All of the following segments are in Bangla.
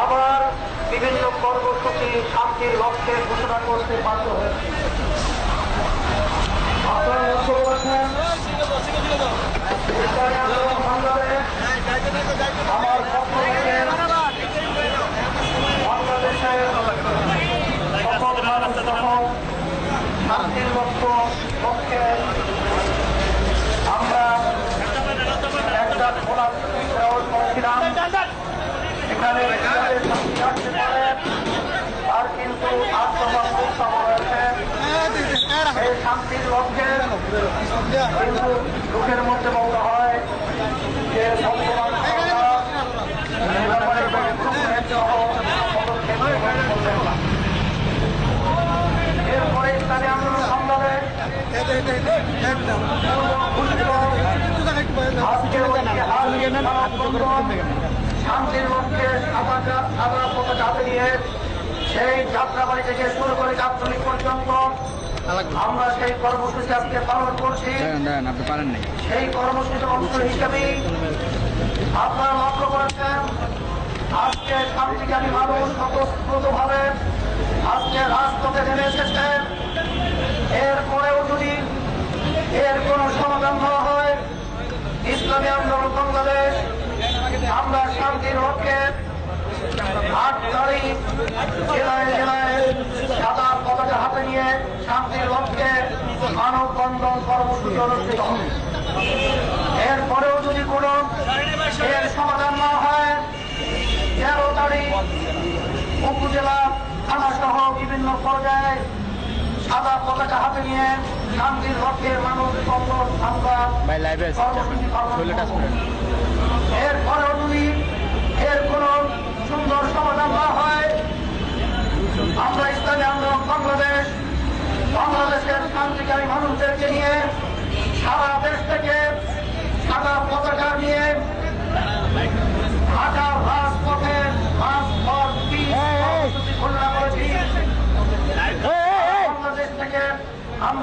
আবার বিভিন্ন কর্মসূচি শান্তির লক্ষ্যে ঘোষণা করতে বাধ্য হয়েছে। আপনারা লক্ষ্য করেছেন? ইসলামী আন্দোলন বাংলাদেশ আমার পক্ষ থেকে বাংলাদেশের সকল মানুষ সহ শান্তির লক্ষ্য পক্ষে আমরা একটা খোলা দেওয়ার করেছিলাম এখানে কীভাবে শান্তি আসতে পারে আর কিন্তু আত্মবাদ উৎসব রয়েছে এই শান্তির লক্ষ্যে কিন্তু লোকের মধ্যে বলতে হয় যে। এরপরে সংগ্রামে শান্তির লক্ষ্যে সাদা পতাকা হাতে নিয়ে সেই যাত্রাবাড়ি থেকে শুরু করে গাবতলী পর্যন্ত আমরা সেই কর্মসূচি আজকে পালন করছি। আপনি পারেন নাই। সেই কর্মসূচির অংশ হিসেবে আপনারা লক্ষ্য করেছেন আজকে শান্তিকামী মানুষ স্বতঃস্ফূর্তভাবে আজকে রাজপথে নেমে এসেছেন। এরপরেও যদি এর কোনো সমাধান না হয় ইসলামী আন্দোলন বাংলাদেশ আমরা শান্তির লক্ষ্যে আট তারিখ জেলায় জেলায় সাদা পতাকা হাতে নিয়ে শান্তির লক্ষ্যে মানববন্ধন কর্মসূচি অনুষ্ঠিত হবে এরপরেও যদি কোনো এর সমাধান না হয় তেরো তারিখ উপজেলা থানা সহ বিভিন্ন পর্যায়ে সাদা পতাকা হাতে নিয়ে শান্তির লক্ষ্যে মানব বন্ধন আমরা ভাই লাইভে আছে কর্মসূচি পালন এরপরেও যদি এর কোন সুন্দর সমাধান না হয় আমরা ইসলামী আন্দোলন বাংলাদেশ বাংলাদেশের শান্তিকারী মানুষদেরকে নিয়ে সারা দেশ থেকে সাদা পতাকা নিয়ে ঢাকা রাজপথে মাস ফর পিস কর্মসূচি ঘোষণা করেছি বাংলাদেশ থেকে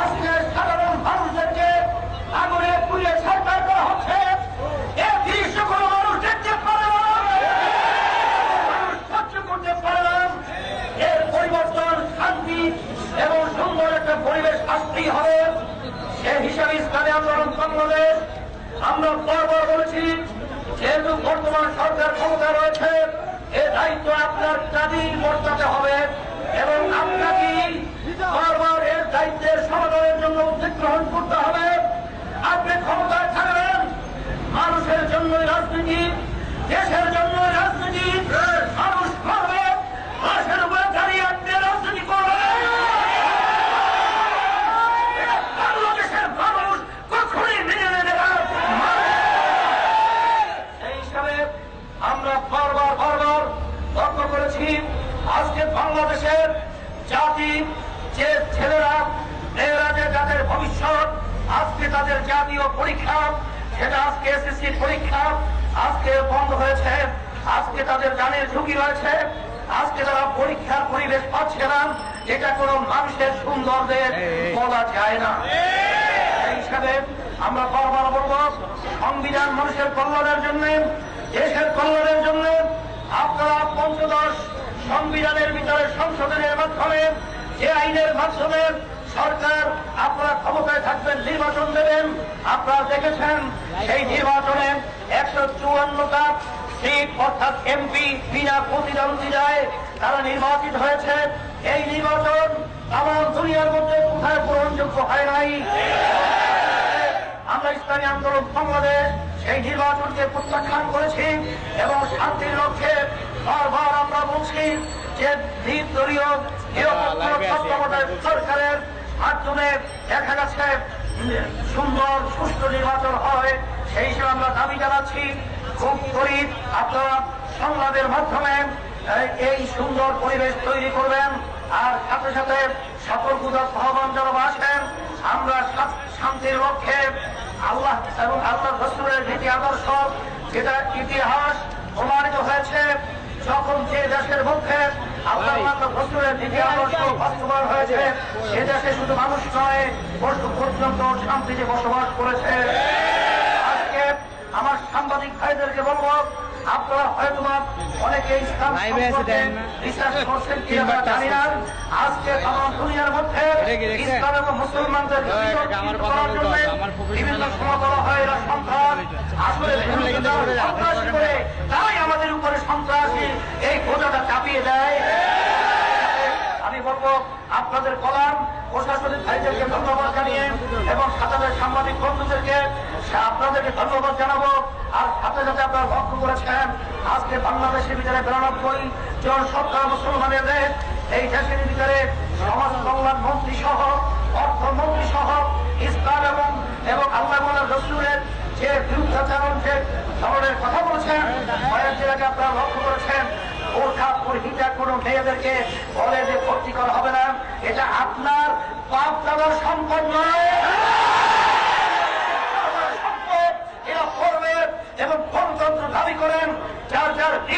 আজকে সাধারণ মানুষদেরকে আগুনে পুড়িয়ে সরকার করা হচ্ছে। এ দৃশ্য কোনো মানুষ করতে পারে এর পরিবর্তন শান্তি এবং সুন্দর একটা পরিবেশ আসতেই হবে। সে হিসাবে ইসলামী আন্দোলন বাংলাদেশ, আমরা বারবার বলেছি, যেহেতু বর্তমান সরকার ক্ষমতা রয়েছে, এ দায়িত্ব আপনার কাজেই বর্তাতে হবে এবং আপনাকে বারবার এর দায়িত্বের সমাধানের জন্য উদ্যোগ গ্রহণ করতে হবে আপনি ক্ষমতায় থাকবেন মানুষের জন্য রাজনীতি দেশের জন্য রাজনীতি, মানুষ করবে মানুষের রাজনীতি করবেন। এটা বাংলাদেশের মানুষ কখনই মেনে সেই হিসাবে আমরা বারবার বারবার করেছি, আজকে বাংলাদেশের জাতি, যে ছেলেরা, মেয়েরা ভবিষ্যৎ, আজকে তাদের জাতীয় পরীক্ষা, সেটা আজকে এসএসসি পরীক্ষা আজকে বন্ধ হয়েছে আজকে তাদের জানের ঝুঁকি রয়েছে আজকে তারা পরীক্ষার পরিবেশ পাচ্ছে না এটা কোনো মানুষের সৌন্দর্যের বলা যায় না। হিসাবে আমরা বারবার বলব সংবিধান মানুষের কল্যাণের জন্য দেশের কল্যাণের জন্য আপনারা পঞ্চদশ সংবিধানের ভিতরে সংশোধনের মাধ্যমে যে আইনের মাধ্যমে সরকার আপনারা ক্ষমতায় থাকবেন নির্বাচন দেবেন। আপনারা দেখেছেন সেই নির্বাচনে একশো চুয়ান্নটা সিট অর্থাৎ এমপি বিনা প্রতিদ্বন্দ্বিতায় তারা নির্বাচিত হয়েছে। এই নির্বাচন আমার দুনিয়ার মধ্যে কোথায় গ্রহণযোগ্য হয় নাই? আমরা ইসলামী আন্দোলন বাংলাদেশ সেই নির্বাচনকে প্রত্যাখ্যান করেছি এবং শান্তির লক্ষ্যে বারবার আমরা বলছি যে তত্ত্বাবধায়ক সরকারের মাধ্যমে দেখা গেছে সুন্দর, সুষ্ঠু নির্বাচন হয়। সেই হিসেবে আমরা দাবি জানাচ্ছি, খুব গরিব আপনারা সংলাপের মাধ্যমে এই- সুন্দর পরিবেশ তৈরি করবেন। আর সাথে সাথে সকল পূজার আহ্বান জানাব আসেন আমরা শান্তির লক্ষ্যে আল্লাহ এবং আল্লাহ রসুলের নীতি আদর্শ, যেটা ইতিহাস প্রমাণিত হয়েছে যখন যে দেশের মধ্যে আল্লাহ নীতি আদর্শ বাস্তবায়ন হয়েছে। সে দেশে শুধু মানুষ নয় পশু পর্যন্ত শান্তিতে বসবাস করেছে। আজকে আমার সাংবাদিক ভাইদেরকে বলব আপনারা হয়তো অনেকে ইসলাম? বিশ্বাস করছেন কি আমরা জানি না। আজকে তামাম দুনিয়ার মধ্যে? ইসলাম এবং মুসলমানদের আমার আমার বিভিন্ন আমার সময় বলা হয় এরা সন্ত্রাস আসলে। সন্ত্রাসী করে তাই আমাদের উপরে সন্ত্রাসী। এই বোঝাটা চাপিয়ে দেয়। আপনাদের কলাম, প্রশাসনিক ভাইদেরকে ধন্যবাদ জানিয়ে এবং সাথে সাংবাদিক বন্ধুদেরকে আপনাদেরকে ধন্যবাদ জানাব। আর সাথে সাথে আপনারা লক্ষ্য করেছেন, আজকে বাংলাদেশের ভিতরে বিরানব্বই জন সরকার মুসলমানের দেশ, এই দেশের ভিতরে সমাজ কল্যাণ মন্ত্রী সহ, অর্থমন্ত্রী সহ, ইসলাম এবং এবং আল্লাহ রসুলের যে বিরুদ্ধাচরণ যে ধরনের কথা বলেছেন, কয়েকদিন আগে আপনারা লক্ষ্য করেছেন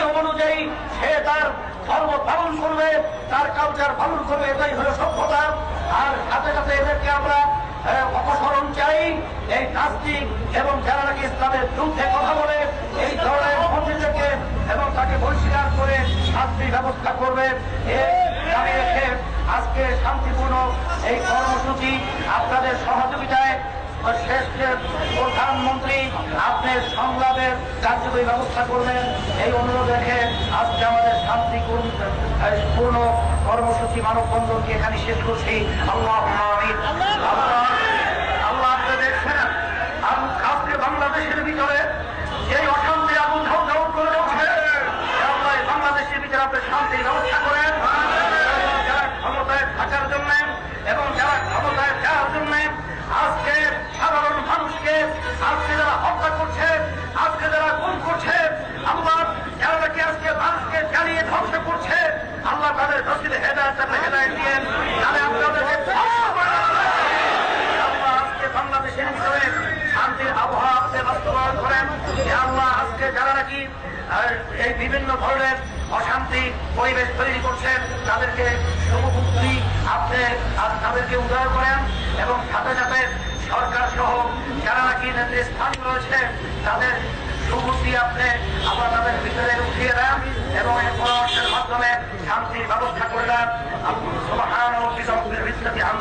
এবং সে তার ধর্ম পালন করবে, তার কালচার পালন করবে, এটাই হলো সভ্যতা। আর সাথে সাথে এদেরকে আমরা অপসরণ চাই। এই নাস্তিক এবং যারা নাকি ইসলামের বিরুদ্ধে কথা বলে এই ধরনের মন্ত্রীদেরকে এবং তাকে বহিষ্কার করে শাস্তির ব্যবস্থা করবে। এই দাবি রেখে আজকে শান্তিপূর্ণ এই কর্মসূচি আপনাদের সহযোগিতায় প্রধানমন্ত্রী আপনি সংলাপের কার্যকরী ব্যবস্থা করবেন। এই অনুরোধ রেখে আজকে আমাদের শান্তিপূর্ণ পূর্ণ কর্মসূচি মানববন্ধনকে এখানে শেষ করছি। আল্লাহ আমিন। আল্লাহ আল্লাহ আপনি দেখছেন আম- আজকে বাংলাদেশের ভিতরে এই অশান্তি আগুন ধাউ ধাউ করে উঠছে আল্লাহ এই আপনি শান্তির ব্যবস্থা করেন যারা ক্ষমতায় থাকার জন্য এবং যারা ক্ষমতায় যাওয়ার জন্য আজকে সাধারণ মানুষকে, আজকে যারা হত্যা করছে, আজকে যারা গুম করছে, আল্লাহ যারা নাকি আজকে মানুষকে জ্বালিয়ে ধ্বংস করছে, আল্লাহ তাদের রসিদ হেদায়ত হেদায়ত দিয়ে তাহলে আপনাদেরকে আল্লাহ আজকে আবহাওয়া বাস্তবায়ন করেন। আল্লাহ আজকে যারা নাকি এই বিভিন্ন ধরনের অশান্তি পরিবেশ তৈরি করছেন, তাদেরকে শুভবুদ্ধি আপনি তাদেরকে উদয় করেন এবং সাথে সাথে সরকার সহ যারা নাকি নেতৃস্থানীয় রয়েছে তাদের সুবুদ্ধি আপনি আবার তাদের ভিতরে উঠিয়ে দেন এবং এই পরামর্শের মাধ্যমে শান্তির ব্যবস্থা করে দেন।